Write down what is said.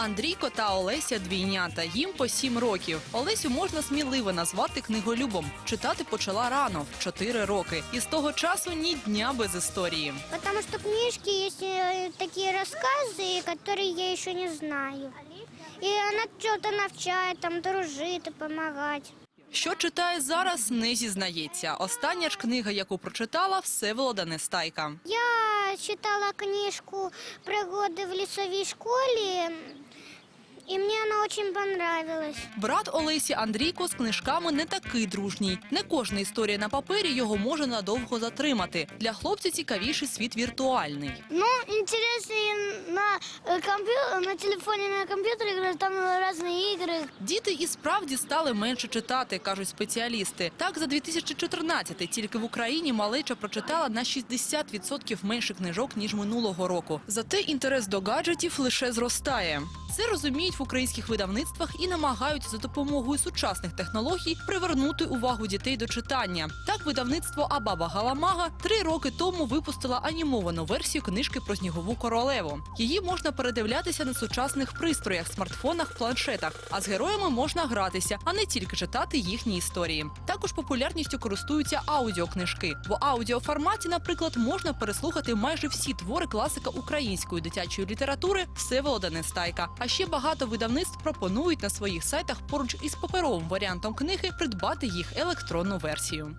Андрійко та Олеся двійнята. Їм по сім років. Олесю можна сміливо назвати книголюбом. Читати почала рано, в чотири роки. І з того часу ні дня без історії. Потому что книжки есть э, такие рассказы, которые я еще не знаю. И она что-то навчает, там дружить и помогать. Що читає зараз, не зізнається. Остання ж книга, яку прочитала, Всеволода Нестайка. Я читала книжку «Пригоды в лесовой школе», и мне она очень понравилась. Брат Олесі Андрійко з книжками не такий дружній. Не кожна історія на папері його може надовго затримати. Для хлопця цікавіший світ віртуальний. Ну, интереснее на компьютере, на телефоне, на компьютере, там разные игры. Діти і справді стали менше читати, кажуть спеціалісти. Так, за 2014 тільки в Україні малеча прочитала на 60% менше книжок ніж минулого року. Зате інтерес до гаджетів лише зростає. Це розуміють українських видавництвах і намагаються за допомогою сучасних технологій привернути увагу дітей до читання. Так, видавництво Абаба Галамага три роки тому випустила анімовану версію книжки про снігову королеву. Її можна передивлятися на сучасних пристроях, смартфонах, планшетах. А з героями можна гратися, а не тільки читати їхні історії. Також популярністю користуються аудіокнижки. В аудіоформаті, наприклад, можна переслухати майже всі твори класика української дитячої літератури Всеволода Нестайка. А ще багато видавництв пропонують на своїх сайтах поруч із паперовим варіантом книги придбати їх електронну версію.